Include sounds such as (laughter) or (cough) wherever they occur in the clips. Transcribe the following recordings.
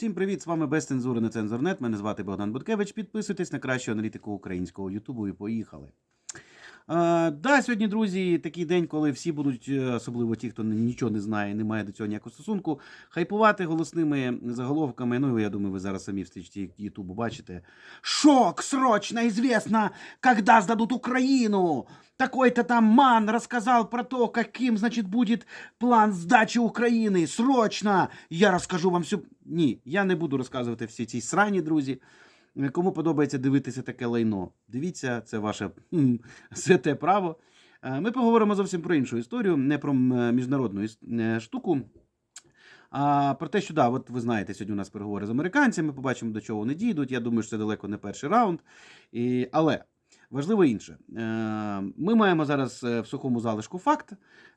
Всім привіт! З вами без цензури на цензорнет. Мене звати Богдан Буткевич. Підписуйтесь на кращу аналітику українського Ютубу і поїхали. А, да, сьогодні, друзі, такий день, коли всі будуть, е, особливо ті, хто нічого не знає, не має до цього ніякого стосунку, хайпувати голосними заголовками. Ну, я думаю, ви зараз самі в стрічці Ютубу бачите. Шок! Срочно известно, когда сдадут Украину! Такой-то там ман рассказал про то, каким, значит, будет план здачі України. Срочно! Я розкажу вам всю. Ні, я не буду розказувати всі ці срані, друзі. Кому подобається дивитися таке лайно, дивіться, це ваше святе право. Е, Ми поговоримо зовсім про іншу історію, не про міжнародну е, штуку. А про те, що да, от ви знаєте, сьогодні у нас переговори з американцями, побачимо, до чого вони дійдуть. Я думаю, що це далеко не перший раунд. І, але важливо інше. Е, Ми маємо зараз в сухому залишку факт,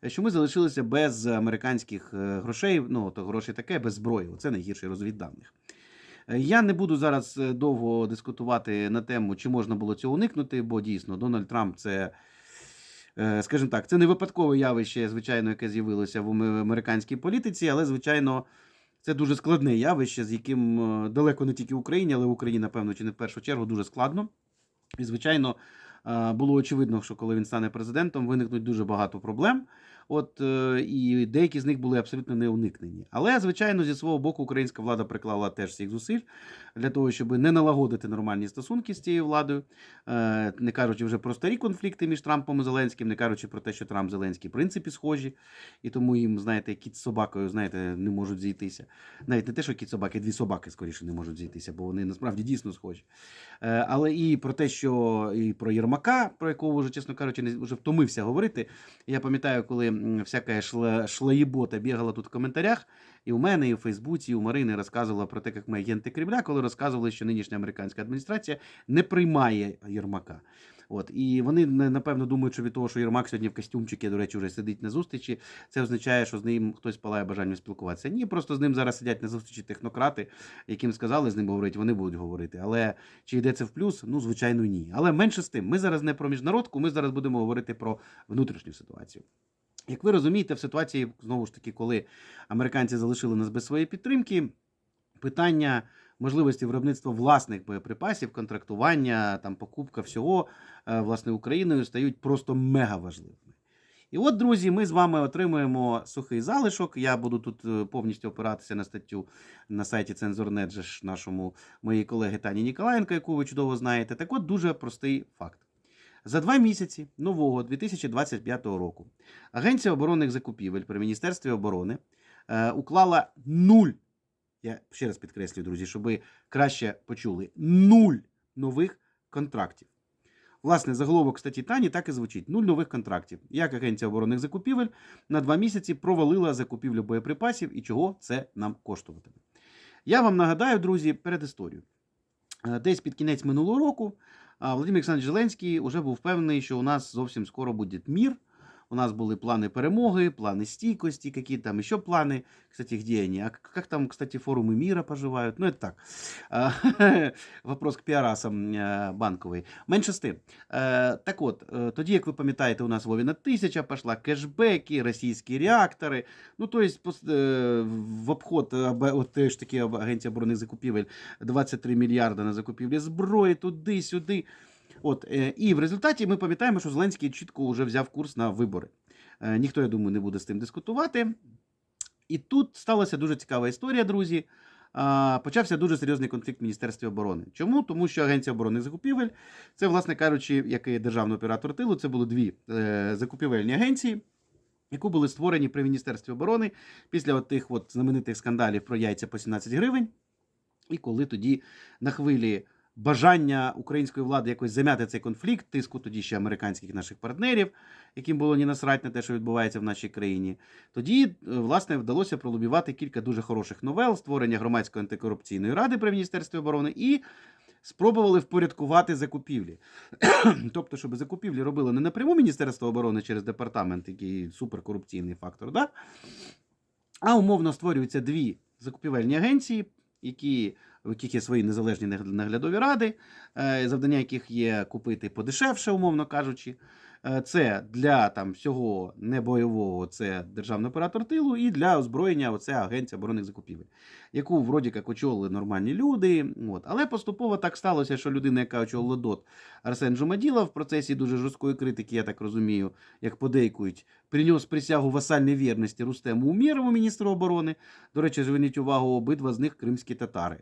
що ми залишилися без американських грошей, ну то гроші таке, без зброї. Це найгірший розвідданих. Е, Я не буду зараз е, довго дискутувати на тему, чи можна було цього уникнути, бо дійсно Дональд Трамп це, е, скажімо так, це не випадкове явище, звичайно, яке з'явилося в американській політиці, але, звичайно, це дуже складне явище, з яким е, далеко не тільки Україні, але Україні, напевно, чи не в першу чергу, дуже складно. І, звичайно, е, було очевидно, що коли він стане президентом, виникнуть дуже багато проблем. От е, і деякі з них були абсолютно неуникнені. Але, звичайно, зі свого боку, українська влада приклала теж всіх зусиль для того, щоб не налагодити нормальні стосунки з цією владою, Е, не кажучи вже про старі конфлікти між Трампом і Зеленським, не кажучи про те, що Трамп Зеленський в принципі схожі, і тому їм, знаєте, кіт з собакою, знаєте, не можуть зійтися. Навіть не те, що кіт собаки, дві собаки скоріше не можуть зійтися, бо вони насправді дійсно схожі. Е, Але і про те, що і про Єрмака, про якого вже, чесно кажучи, не вже втомився говорити. Я пам'ятаю, коли всяка шла, шлаєбота бігала тут в коментарях, і у мене, і у Фейсбуці, і у Марини розказувала про те, як ми агенти Кремля, коли розказували, що нинішня американська адміністрація не приймає Єрмака. От і вони напевно думають, що від того, що Єрмак сьогодні в костюмчики, до речі, вже сидить на зустрічі, це означає, що з ним хтось палає бажанням спілкуватися. Ні, просто з ним зараз сидять на зустрічі технократи, яким сказали з ним говорити, вони будуть говорити. Але чи йде це в плюс? Ну, звичайно, ні. Але менше з тим, ми зараз не про міжнародку, ми зараз будемо говорити про внутрішню ситуацію. Як ви розумієте, в ситуації, знову ж таки, коли американці залишили нас без своєї підтримки, питання можливості виробництва власних боєприпасів, контрактування, там, покупка всього е, власне Україною стають просто мега важливими. І от, друзі, ми з вами отримуємо сухий залишок. Я буду тут е, повністю опиратися на статтю на сайті Цензурнет ж нашому моєї колеги Тані Ніколаєнко, яку ви чудово знаєте. Так от дуже простий факт. За два місяці нового 2025 року Агенція оборонних закупівель при Міністерстві оборони е, уклала нуль. Я ще раз підкреслюю, друзі, щоб ви краще почули: нуль нових контрактів. Власне, заголовок статті Тані так і звучить: нуль нових контрактів. Як Агенція оборонних закупівель на два місяці провалила закупівлю боєприпасів і чого це нам коштуватиме. Я вам нагадаю, друзі, перед історією. Е, Десь під кінець минулого року Володимир Олександрович Зеленський вже був впевнений, що у нас зовсім скоро буде мір. У нас були плани перемоги, плани стійкости, какие там еще планы, кстати, где они? А к- как там, кстати, форумы мира поживают? Ну, это так. А, (laughs) Вопрос к піарасам е, банковий. Менше з тим. Е, Так от, е, тоді, як ви пам'ятаєте, у нас Вовіна тисяча пішла, кешбеки, російські реактори. Ну, то есть, пос- е, в обход е, абе- от теж таки об- Агенція оборонних закупівель 23 мільярди на закупівлі зброї, туди-сюди. От, е, і в результаті ми пам'ятаємо, що Зеленський чітко вже взяв курс на вибори. Е, ніхто, я думаю, не буде з тим дискутувати. І тут сталася дуже цікава історія, друзі. Почався дуже серйозний конфлікт в Міністерстві оборони. Чому? Тому що Агенція оборонних закупівель, це, власне кажучи, як і державний оператор тилу, це були дві е, закупівельні агенції, які були створені при Міністерстві оборони після от тих от знаменитих скандалів про яйця по 17 гривень. І коли тоді на хвилі бажання української влади якось зам'яти цей конфлікт, тиску тоді ще американських наших партнерів, яким було ні насрать на те, що відбувається в нашій країні, тоді е, власне вдалося пролобівати кілька дуже хороших новел, створення громадської антикорупційної ради при міністерстві оборони і. Спробували впорядкувати закупівлі. (clears throat) тобто, щоб закупівлі робили не напряму Міністерство оборони через департамент, який суперкорупційний фактор, да? а умовно створюються дві закупівельні агенції, які, в яких є свої незалежні наглядові ради, е, завдання яких є купити подешевше, умовно кажучи. Е, Це для там всього небойового, це державний оператор тилу, і для озброєння оце агенція оборонних закупівель, яку вроді як очолили нормальні люди. От. Але поступово так сталося, що людина, яка очолила ДОТ Арсен Жумаділа в процесі дуже жорсткої критики, я так розумію, як подейкують, приніс присягу васальної вірності Рустему Умєрову, міністру оборони. До речі, зверніть увагу, обидва з них кримські татари.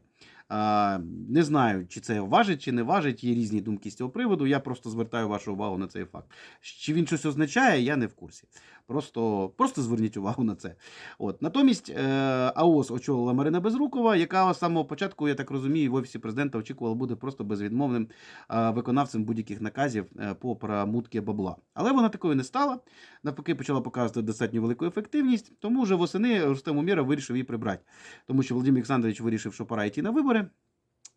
Не знаю, чи це важить, чи не важить, є різні думки з цього приводу. Я просто звертаю вашу увагу на цей факт. Чи він щось означає, я не в курсі. Просто, просто зверніть увагу на це. От. Натомість е, АОС очолила Марина Безрукова, яка з самого початку, я так розумію, в офісі президента очікувала бути просто безвідмовним е, виконавцем будь-яких наказів е, по промутки бабла. Але вона такою не стала. Навпаки, почала показувати достатньо велику ефективність. Тому вже восени Рустем Умєров вирішив її прибрати. Тому що Володимир Олександрович вирішив, що пора йти на вибори.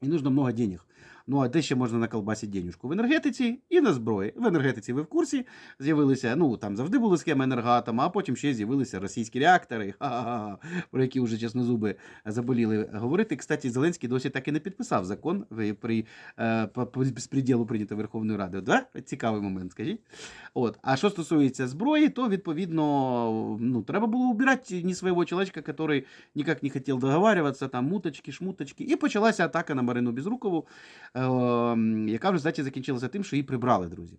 І нужно много денег. Ну а де ще можна наколбасити денюжку? В енергетиці і на зброї. В енергетиці ви в курсі з'явилися. Ну там завжди були схеми енергоатома, а потім ще з'явилися російські реактори, (laughs) про які вже чеснозуби заболіли говорити. Кстати, Зеленський досі так і не підписав закон при безпреділу прийнято Верховною Радою. Да? Цікавий момент, скажіть. От. А що стосується зброї, то відповідно ну, треба було убирати не свого чоловічка, який ніяк не хотів договарюватися, там муточки, шмуточки. І почалася атака на Марину Безрукову, яка в результаті закінчилася тим, що її прибрали, друзі.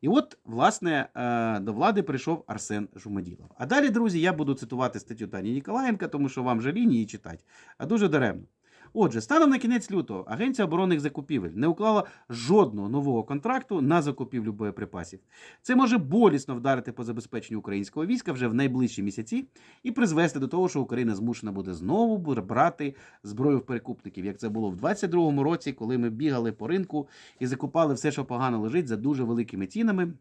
І от, власне, е, до влади прийшов Арсен Жумаділов. А далі, друзі, я буду цитувати статтю Тані Ніколаєнка, тому що вам же лінії читати, а дуже даремно. Отже, станом на кінець лютого Агенція оборонних закупівель не уклала жодного нового контракту на закупівлю боєприпасів. Це може болісно вдарити по забезпеченню українського війська вже в найближчі місяці і призвести до того, що Україна змушена буде знову брати зброю в перекупників, як це було в 22-му році, коли ми бігали по ринку і закупали все, що погано лежить, за дуже великими цінами.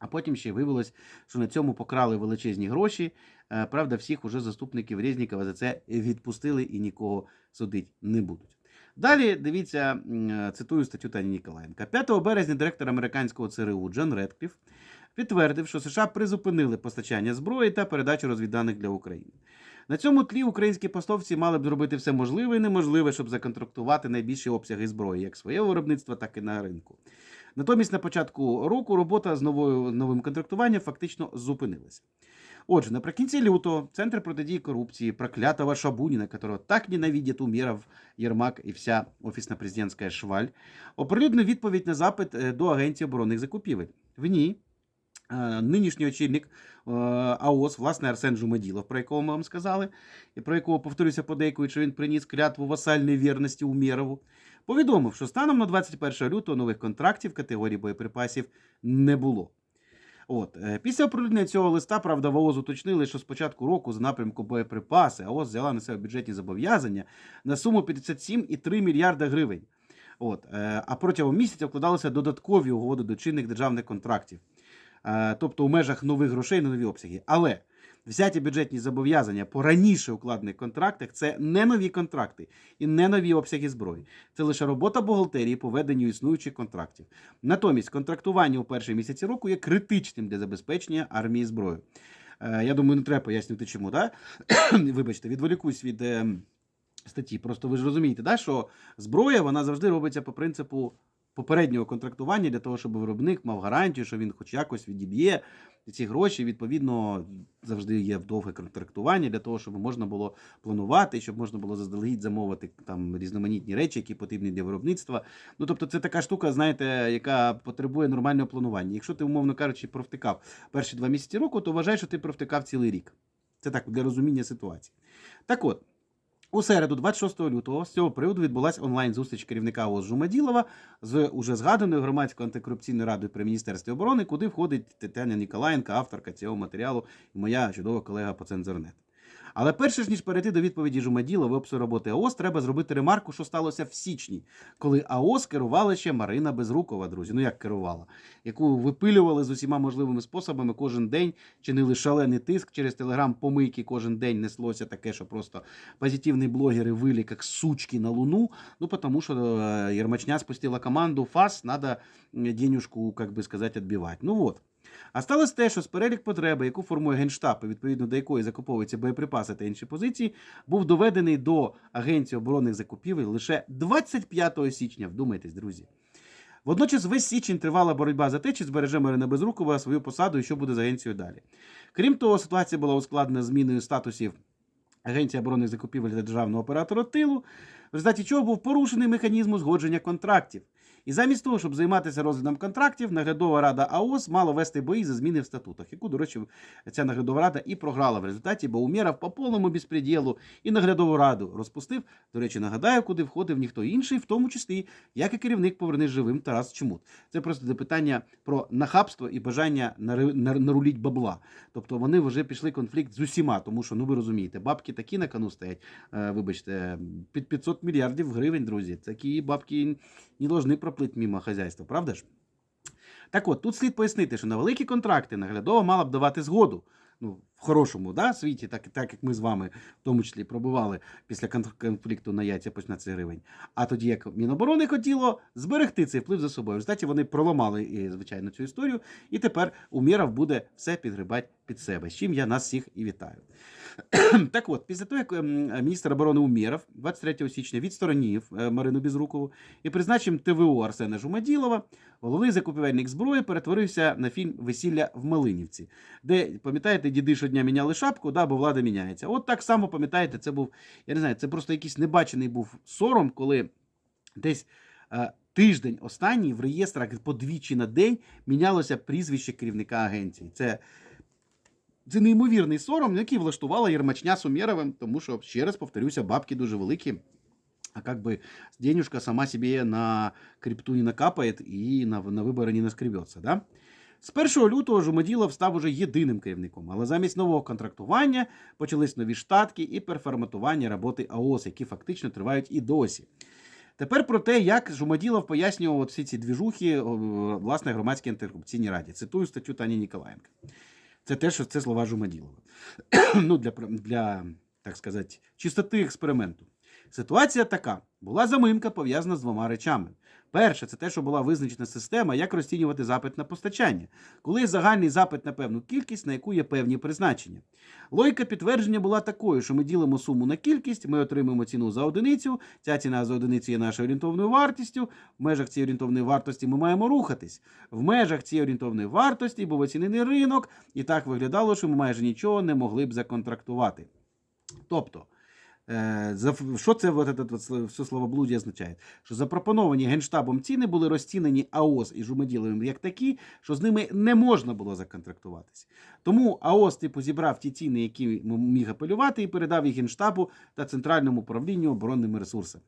А потім ще виявилось, що на цьому покрали величезні гроші. Е, Правда, всіх уже заступників Резнікова за це відпустили і нікого судити не будуть. Далі дивіться, е, цитую статтю Тані Ніколаєнка. 5 березня директор американського ЦРУ Джон Редкліф підтвердив, що США призупинили постачання зброї та передачу розвідданих для України. На цьому тлі українські постовці мали б зробити все можливе і неможливе, щоб законтрактувати найбільші обсяги зброї, як своє виробництва, так і на ринку. Натомість на початку року робота з новою новим контрактуванням фактично зупинилася. Отже, наприкінці лютого Центр протидії корупції, проклятого Шабуніна, которого так ненавидять Умєров, Єрмак і вся офісна президентська шваль, оприлюднив відповідь на запит е, до Агенції оборонних закупівель. В ній е, нинішній очільник е, АОС, власне, Арсен Жумаділов, про якого ми вам сказали, і про якого, повторюся, подейкують, що він приніс клятву васальної вірності Умєрову, повідомив, що станом на 21 лютого нових контрактів категорії боєприпасів не було. От е, після оприлюднення цього листа, правда, ВОЗ уточнили, що з початку року за напрямку боєприпаси ООЗ взяла на себе бюджетні зобов'язання на суму 57,3 мільярда гривень. От, е, а протягом місяця вкладалися додаткові угоди до чинних державних контрактів, Е, тобто у межах нових грошей на нові обсяги. Але взяті бюджетні зобов'язання по раніше укладених контрактах це не нові контракти і не нові обсяги зброї. Це лише робота бухгалтерії по веденню існуючих контрактів. Натомість контрактування у перші місяці року є критичним для забезпечення армії зброєю. Е, Я думаю, не треба пояснювати, чому. Да? (clears throat) Вибачте, відволікусь від е, статті. Просто ви ж розумієте, да, що зброя вона завжди робиться по принципу попереднього контрактування для того, щоб виробник мав гарантію, що він хоч якось відіб'є ці гроші. Відповідно, завжди є довге контрактування для того, щоб можна було планувати, щоб можна було заздалегідь замовити там різноманітні речі, які потрібні для виробництва. Ну тобто, це така штука, знаєте, яка потребує нормального планування. Якщо ти, умовно кажучи, провтикав перші два місяці року, то вважай, що ти провтикав цілий рік. Це так для розуміння ситуації. Так от. У середу, 26 лютого, з цього приводу відбулася онлайн-зустріч керівника ООС Жумаділова з уже згаданою громадською антикорупційною радою при Міністерстві оборони, куди входить Тетяна Ніколаєнка, авторка цього матеріалу, і моя чудова колега по цензорнет. Але перше ж ніж перейти до відповіді Жумаділова в опису роботи АОС, треба зробити ремарку, що сталося в січні, коли АОС керувала ще Марина Безрукова, друзі. Ну як керувала, яку випилювали з усіма можливими способами кожен день, чинили шалений тиск через телеграм-помийки. Кожен день неслося таке, що просто позитивні блогери вили як сучки на луну. Ну тому що е, Єрмачня спустила команду ФАС, треба денюжку, як би сказати, відбивати. Ну от. А сталося те, що з перелік потреби, яку формує Генштаб, відповідно до якої закуповуються боєприпаси та інші позиції, був доведений до Агенції оборонних закупівель лише 25 січня. Вдумайтесь, друзі. Водночас весь січень тривала боротьба за те, чи збереже Марина Безрукова свою посаду і що буде з агенцією далі. Крім того, ситуація була ускладнена зміною статусів Агенції оборонних закупівель та державного оператора тилу, в результаті чого був порушений механізм узгодження контрактів. І замість того, щоб займатися розглядом контрактів, наглядова рада АОС мала вести бої за зміни в статутах, яку, до речі, ця наглядова рада і програла в результаті, бо Умєров по повному безпреділу і наглядову раду розпустив. До речі, нагадаю, куди входив ніхто інший, в тому числі як і керівник повернись живим Тарас Чмут. Це просто питання про нахабство і бажання наруліть бабла. Тобто вони вже пішли конфлікт з усіма, тому що ну ви розумієте, бабки такі на кону стоять. е, Вибачте, під 500 мільярдів гривень, друзі. Такі бабки не должны проплыть мимо хазяйства, правда ж? Так от, тут слід пояснити, що на великі контракти наглядова мала б давати згоду. Ну, в хорошому да, світі, так, так як ми з вами в тому числі пробували після конфлікту на яйця по 15 гривень. А тоді як Міноборони хотіло зберегти цей вплив за собою. В результаті вони проламали, звичайно, цю історію, і тепер Умєров буде все підгрібати під себе, з чим я нас всіх і вітаю. (coughs) так от, після того, як ем, міністр оборони Умєров 23 січня відсторонив е, Марину Безрукову і призначив ТВО Арсена Жумаділова, головний закупівельник зброї перетворився на фільм Весілля в Малинівці, де, пам'ятаєте, діди щодня міняли шапку, да, бо влада міняється. От так само, пам'ятаєте, це був, я не знаю, це просто якийсь небачений був сором, коли десь. е, Тиждень останній в реєстрах подвічі на день мінялося прізвище керівника агенції. Це це неймовірний сором, який влаштувала Єрмачня Сумєровим, тому що, ще раз повторюся, бабки дуже великі. А как бы денежка сама себе на крипту не накапает і на, на вибори не наскребеться. Да? З 1 лютого Жумаділов став уже єдиним керівником, але замість нового контрактування почались нові штатки і перформатування роботи АОС, які фактично тривають і досі. Тепер про те, як Жумаділов пояснював всі ці двіжухи власне громадській антикорупційній раді. Цитую статтю Тані Ніколаєнка. Це те, що це слова Жумаділова. (clears throat) ну, для, для, так сказати, чистоти експерименту. Ситуація така: була заминка пов'язана з двома речами. Перше, це те, що була визначена система, як розцінювати запит на постачання, коли загальний запит на певну кількість, на яку є певні призначення. Логіка підтвердження була такою, що ми ділимо суму на кількість, ми отримуємо ціну за одиницю. Ця ціна за одиницю є нашою орієнтовною вартістю. В межах цієї орієнтовної вартості ми маємо рухатись. В межах цієї орієнтовної вартості був оцінений ринок, і так виглядало, що ми майже нічого не могли б законтрактувати. Тобто. Е, Що це от, этот от сло- все словоблуддя означає? Що запропоновані генштабом ціни були розцінені АОС і Жумаділовим як такі, що з ними не можна було законтрактуватися. Тому АОС типу зібрав ті ціни, які міг апелювати, і передав їх генштабу та центральному управлінню оборонними ресурсами.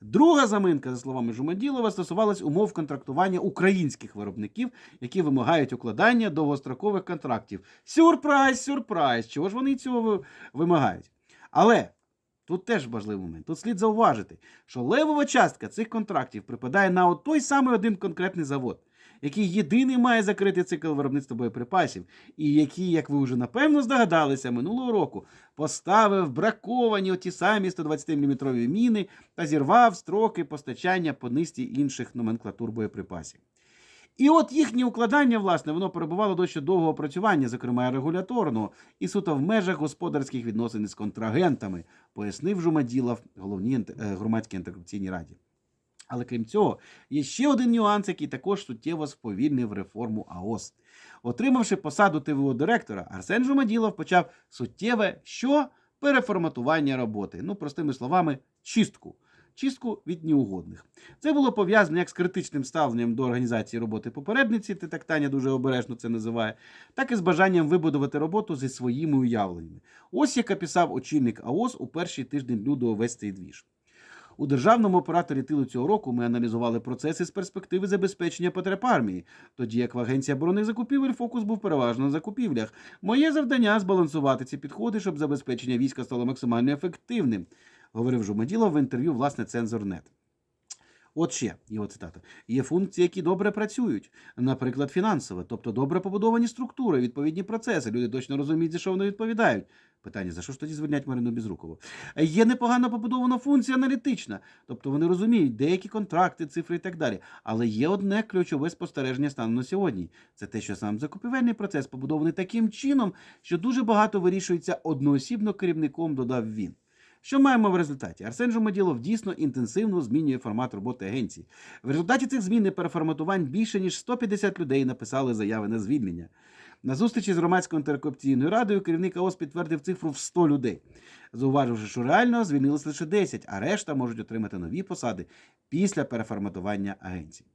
Друга заминка, за словами Жумаділова, стосувалась умов контрактування українських виробників, які вимагають укладання довгострокових контрактів. Сюрприз, сюрприз! Чого ж вони цього вимагають? Але тут теж важливий момент. Тут слід зауважити, що левова частка цих контрактів припадає на той самий один конкретний завод, який єдиний має закрити цикл виробництва боєприпасів, і який, як ви вже напевно здогадалися, минулого року поставив браковані оті самі 120-мм міни та зірвав строки постачання по низці інших номенклатур боєприпасів. І от їхнє укладання, власне, воно перебувало досить довгого опрацювання, зокрема регуляторного, і суто в межах господарських відносин з контрагентами, пояснив Жумаділов головній е, громадській антикорупційній раді. Але крім цього, є ще один нюанс, який також суттєво сповільнив реформу АОС. Отримавши посаду ТВО директора, Арсен Жумаділов почав суттєве що? Переформатування роботи. Ну, простими словами, чистку. Чистку від неугодних. Це було пов'язано як з критичним ставленням до організації роботи попередниці, ти так Таня дуже обережно це називає, так і з бажанням вибудувати роботу зі своїми уявленнями. Ось як описав очільник АОС у перший тиждень лютого весь цей двіж. У державному операторі тилу цього року ми аналізували процеси з перспективи забезпечення потреб армії, тоді як в Агенції оборонних закупівель фокус був переважно на закупівлях. Моє завдання збалансувати ці підходи, щоб забезпечення війська стало максимально ефективним, говорив Жумаділов в інтерв'ю власне Цензорнет. От ще його цитата. Є функції, які добре працюють, наприклад, фінансове, тобто добре побудовані структури, відповідні процеси. Люди точно розуміють, за що вони відповідають. Питання: за що ж тоді звільнять Марину Безрукову? Є непогано побудована функція аналітична, тобто вони розуміють деякі контракти, цифри і так далі. Але є одне ключове спостереження станом на сьогодні. Це те, що сам закупівельний процес побудований таким чином, що дуже багато вирішується одноосібно керівником, додав він. Що маємо в результаті? Арсен Жумаділов дійсно інтенсивно змінює формат роботи агенції. В результаті цих змін і переформатувань більше ніж 150 людей написали заяви на звільнення. На зустрічі з громадською антикорупційною радою керівник АОС підтвердив цифру в 100 людей, зауваживши, що реально звільнилось лише 10, а решта можуть отримати нові посади після переформатування агенції.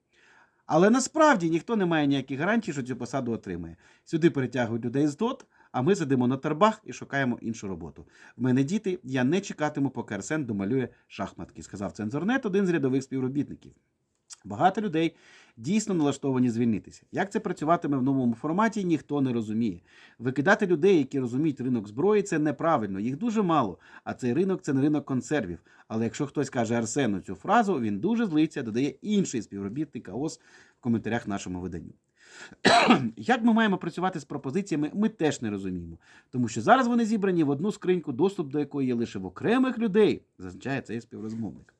Але насправді ніхто не має ніяких гарантій, що цю посаду отримає. Сюди перетягують людей з ДОТ, а ми сидимо на торбах і шукаємо іншу роботу. В мене діти, я не чекатиму, поки Арсен домалює шахматки, сказав цензорнет, один з рядових співробітників. Багато людей дійсно налаштовані звільнитися. Як це працюватиме в новому форматі, ніхто не розуміє. Викидати людей, які розуміють ринок зброї, це неправильно. Їх дуже мало. А цей ринок це не ринок консервів. Але якщо хтось каже Арсену цю фразу, він дуже злиться, додає інший співробітник АОС в коментарях нашому виданню. Як ми маємо працювати з пропозиціями, ми теж не розуміємо, тому що зараз вони зібрані в одну скриньку, доступ до якої є лише в окремих людей, зазначає цей співрозмовник.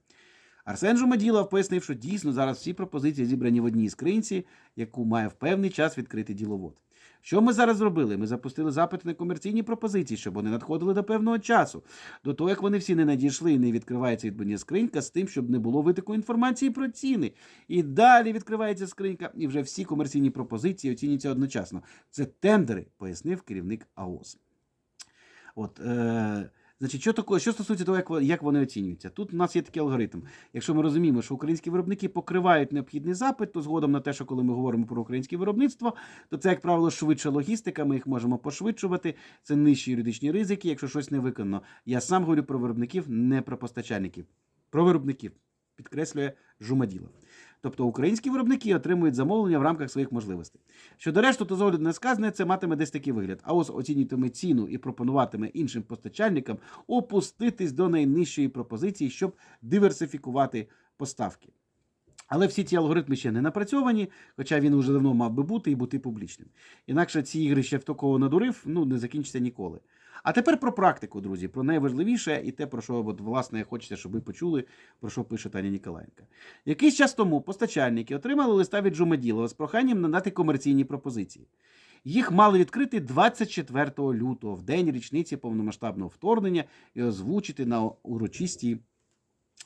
Арсен Жумаділов пояснив, що дійсно зараз всі пропозиції зібрані в одній скринці, яку має в певний час відкрити діловод. Що ми зараз зробили? Ми запустили запит на комерційні пропозиції, щоб вони надходили до певного часу. До того, як вони всі не надійшли і не відкривається відповідна скринька з тим, щоб не було витоку інформації про ціни. І далі відкривається скринька, і вже всі комерційні пропозиції оцінюються одночасно. Це тендери, пояснив керівник АОС. От, е, Значить, що таке, що стосується того, як, як вони оцінюються? Тут у нас є такий алгоритм. Якщо ми розуміємо, що українські виробники покривають необхідний запит, то згодом на те, що коли ми говоримо про українське виробництво, то це, як правило, швидша логістика, ми їх можемо пошвидшувати, це нижчі юридичні ризики, якщо щось не виконано. Я сам говорю про виробників, не про постачальників. Про виробників, підкреслює Жумаділов. Тобто українські виробники отримують замовлення в рамках своїх можливостей. Щодо решту, то з огляду на сказане, це матиме десь такий вигляд. А ось оцінюватиме ціну і пропонуватиме іншим постачальникам опуститись до найнижчої пропозиції, щоб диверсифікувати поставки. Але всі ці алгоритми ще не напрацьовані, хоча він уже давно мав би бути і бути публічним. Інакше ці ігри ще в такого надурив, ну не закінчаться ніколи. А тепер про практику, друзі, про найважливіше і те, про що от, власне хочеться, щоб ви почули, про що пише Таня Ніколаєнка. Якийсь час тому постачальники отримали листа від Жумаділова з проханням надати комерційні пропозиції. Їх мали відкрити 24 лютого, в день річниці повномасштабного вторгнення, і озвучити на урочистій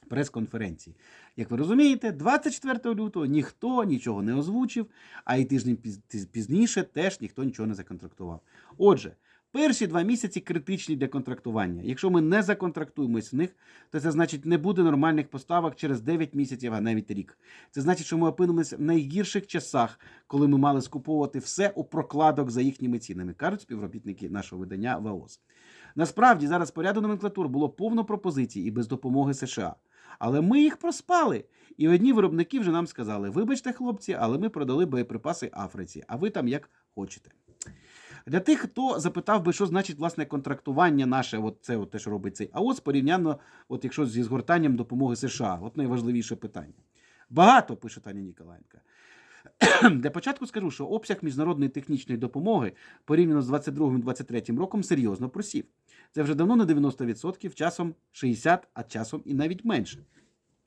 прес-конференції. Як ви розумієте, 24 лютого ніхто нічого не озвучив, а й тиждень пізніше теж ніхто нічого не законтрактував. Отже, перші два місяці критичні для контрактування. Якщо ми не законтрактуємось в них, то це значить не буде нормальних поставок через 9 місяців, а навіть рік. Це значить, що ми опинимося в найгірших часах, коли ми мали скуповувати все у прокладок за їхніми цінами, кажуть співробітники нашого видання ВАОС. Насправді зараз по ряду номенклатур було повно пропозицій і без допомоги США. Але ми їх проспали. І одні виробники вже нам сказали: вибачте, хлопці, але ми продали боєприпаси Африці, а ви там як хочете. Для тих, хто запитав би, що значить власне контрактування наше, от це от те, що робить цей АОС, порівняно, от якщо зі згортанням допомоги США, от найважливіше питання. Багато пише Таня Ніколаєнка. (clears throat) Для початку скажу, що обсяг міжнародної технічної допомоги порівняно з 22-23 роком серйозно просів. Це вже давно на 90%, часом 60%, а часом і навіть менше.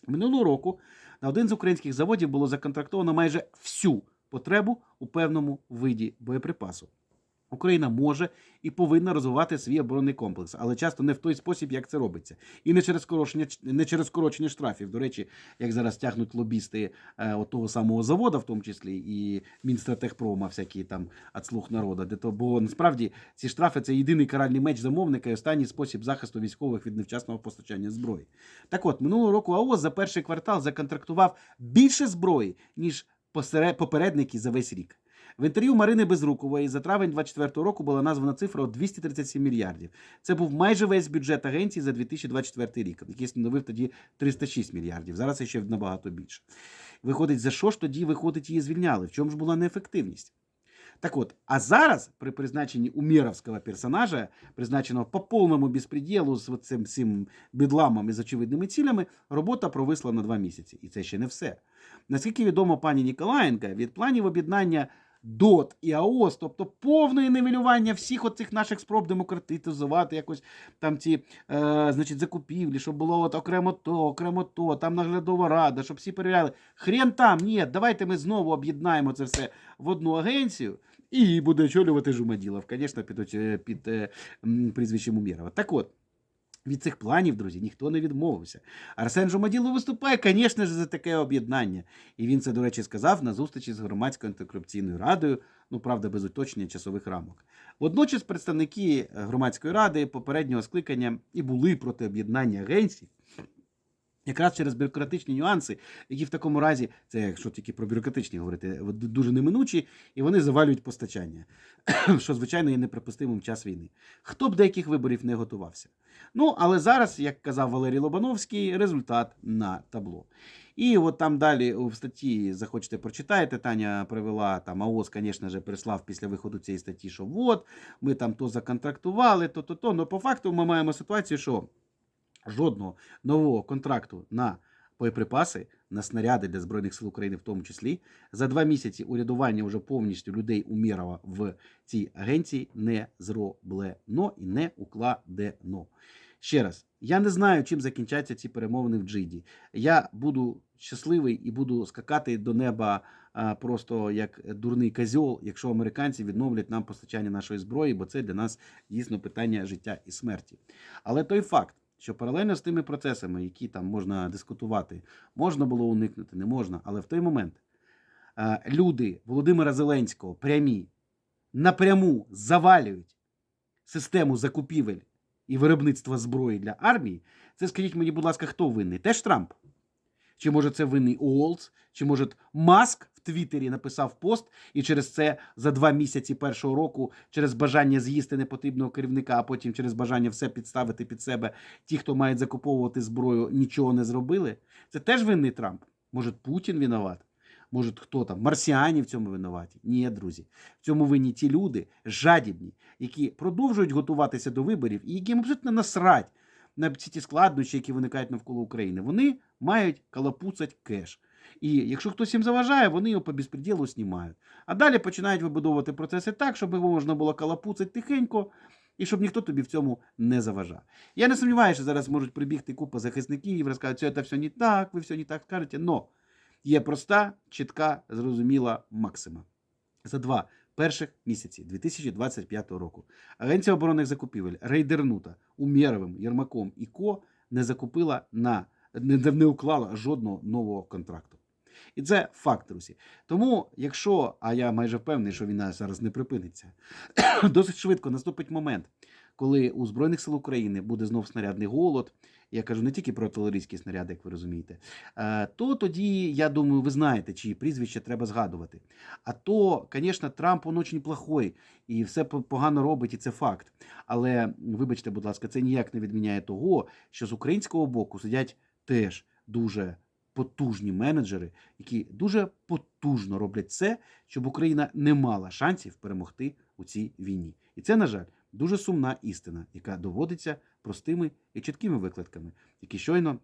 Минулого року на один з українських заводів було законтрактовано майже всю потребу у певному виді боєприпасу. Україна може і повинна розвивати свій оборонний комплекс, але часто не в той спосіб, як це робиться, і не через скорочення, не через скорочення штрафів. До речі, як зараз тягнуть лобісти е, от того самого заводу, в тому числі і Мінстратехпрома, всякі там слух народу, де то бо насправді ці штрафи це єдиний каральний меч замовника і останній спосіб захисту військових від невчасного постачання зброї. Так от минулого року АОС за перший квартал законтрактував більше зброї ніж попередники за весь рік. В інтерв'ю Марини Безрукової за травень 2024 року була названа цифра 237 мільярдів. Це був майже весь бюджет агенції за 2024 рік, який становив тоді 306 мільярдів. Зараз ще набагато більше. Виходить, за що ж тоді виходить її звільняли? В чому ж була неефективність? Так от, а зараз при призначенні уміровського персонажа, призначеного по повному безпреділу з цим всім бідламом і з очевидними цілями, робота провисла на два місяці. І це ще не все. Наскільки відомо пані Ніколаєнка, від планів об'єднання ДОТ і АОС, тобто повне нивелювання всіх оцих наших спроб демократизувати якось там ці е, значить, закупівлі, щоб було от окремо то, окремо то, там наглядова рада, щоб всі перевіряли. Хрен там, ні, давайте ми знову об'єднаємо це все в одну агенцію. І буде очолювати Жумаділов, звісно, під, оч- під е, м, прізвищем Умєрова. Так от, Від цих планів, друзі, ніхто не відмовився. Арсен Жумаділо виступає, звісно ж, за таке об'єднання. І він це, до речі, сказав на зустрічі з громадською антикорупційною радою, ну правда, без уточнення часових рамок. Водночас представники громадської ради попереднього скликання і були проти об'єднання агенцій. Якраз через бюрократичні нюанси, які в такому разі, це якщо тільки про бюрократичні говорити, дуже неминучі, і вони завалюють постачання, (clears throat) що, звичайно, є неприпустимим час війни. Хто б до яких виборів не готувався. Ну, але зараз, як казав Валерій Лобановський, результат на табло. І от там далі в статті захочете прочитаєте, Таня привела там АОС, звісно ж, прислав після виходу цієї статті, що от, ми там то законтрактували, то, то, то. Ну, по факту ми маємо ситуацію, що жодного нового контракту на боєприпаси, на снаряди для Збройних сил України, в тому числі, за два місяці урядування вже повністю людей умірало в цій агенції не зроблено і не укладено. Ще раз, я не знаю, чим закінчаться ці перемовини в Джиді. Я буду щасливий і буду скакати до неба просто як дурний козьол, якщо американці відновлять нам постачання нашої зброї, бо це для нас дійсно питання життя і смерті. Але той факт, що паралельно з тими процесами, які там можна дискутувати, можна було уникнути, не можна, але в той момент а, люди Володимира Зеленського прямі напряму завалюють систему закупівель і виробництва зброї для армії, це скажіть мені, будь ласка, хто винний? Теж Трамп? Чи може це винний Уолтс? Чи може Маск в Твіттері написав пост, і через це за два місяці першого року, через бажання з'їсти непотрібного керівника, а потім через бажання все підставити під себе, ті, хто мають закуповувати зброю, нічого не зробили? Це теж винний Трамп? Може, Путін винуват? Може, хто там, марсіані в цьому винуваті? Ні, друзі. В цьому винні ті люди, жадібні, які продовжують готуватися до виборів і яким абсолютно насрать на всі ті складнощі, які виникають навколо України. Вони мають калапуцать кеш. І якщо хтось їм заважає, вони його по безпреділу знімають. А далі починають вибудовувати процеси так, щоб його можна було калапуцать тихенько. І щоб ніхто тобі в цьому не заважав. Я не сумніваюся, що зараз можуть прибігти купа захисників і розказати, що це все не так, ви все не так скажете. Но є проста, чітка, зрозуміла максима. За два перших місяці 2025 року Агенція оборонних закупівель рейдернута Умєровим, Єрмаком і Ко не закупила на не, не уклала жодного нового контракту. І це факт, друзі. Тому, якщо, а я майже впевнений, що війна зараз не припиниться, (coughs) досить швидко наступить момент, коли у Збройних сил України буде знов снарядний голод. Я кажу не тільки про артилерійські снаряди, як ви розумієте, е, то тоді, я думаю, ви знаєте, чиї прізвища треба згадувати. А то, звісно, Трамп он очень плохой і все погано робить, і це факт. Але вибачте, будь ласка, це ніяк не відміняє того, що з українського боку сидять теж дуже потужні менеджери, які дуже потужно роблять все, щоб Україна не мала шансів перемогти у цій війні. І це, на жаль, дуже сумна істина, яка доводиться простими і чіткими викладками, які щойно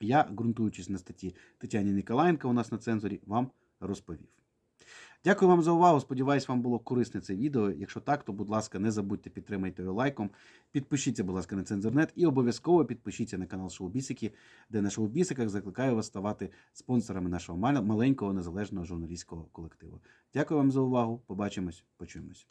я, ґрунтуючись на статті Тетяні Ніколаєнка, у нас на цензорі, вам розповів. Дякую вам за увагу. Сподіваюсь, вам було корисне це відео. Якщо так, то, будь ласка, не забудьте підтримайте його лайком. Підпишіться, будь ласка, на цензорнет і обов'язково підпишіться на канал Шоу Бісики, де на Шоу Бісиках закликаю вас ставати спонсорами нашого маленького незалежного журналістського колективу. Дякую вам за увагу. Побачимось, почуємось.